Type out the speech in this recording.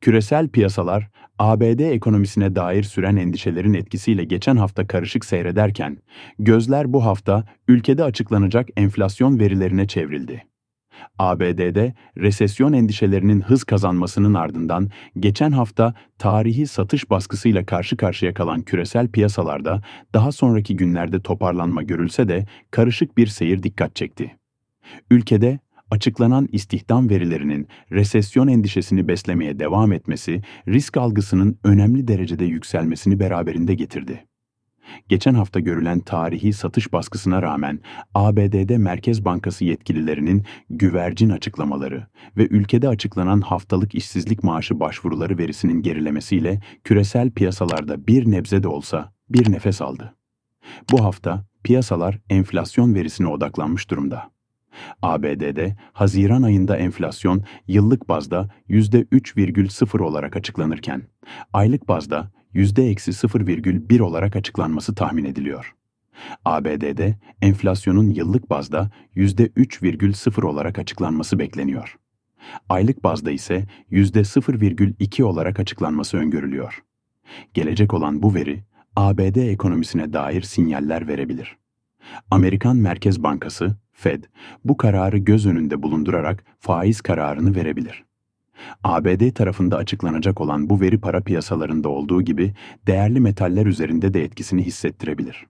Küresel piyasalar, ABD ekonomisine dair süren endişelerin etkisiyle geçen hafta karışık seyrederken, gözler bu hafta ülkede açıklanacak enflasyon verilerine çevrildi. ABD'de resesyon endişelerinin hız kazanmasının ardından geçen hafta tarihi satış baskısıyla karşı karşıya kalan küresel piyasalarda daha sonraki günlerde toparlanma görülse de karışık bir seyir dikkat çekti. Ülkede açıklanan istihdam verilerinin resesyon endişesini beslemeye devam etmesi, risk algısının önemli derecede yükselmesini beraberinde getirdi. Geçen hafta görülen tarihi satış baskısına rağmen ABD'de Merkez Bankası yetkililerinin güvercin açıklamaları ve ülkede açıklanan haftalık işsizlik maaşı başvuruları verisinin gerilemesiyle küresel piyasalarda bir nebze de olsa bir nefes aldı. Bu hafta piyasalar enflasyon verisine odaklanmış durumda. ABD'de Haziran ayında enflasyon yıllık bazda %3,0 olarak açıklanırken, aylık bazda %-0,1 olarak açıklanması tahmin ediliyor. ABD'de enflasyonun yıllık bazda %3,0 olarak açıklanması bekleniyor. Aylık bazda ise %0,2 olarak açıklanması öngörülüyor. Gelecek olan bu veri, ABD ekonomisine dair sinyaller verebilir. Amerikan Merkez Bankası, Fed, bu kararı göz önünde bulundurarak faiz kararını verebilir. ABD tarafında açıklanacak olan bu veri para piyasalarında olduğu gibi değerli metaller üzerinde de etkisini hissettirebilir.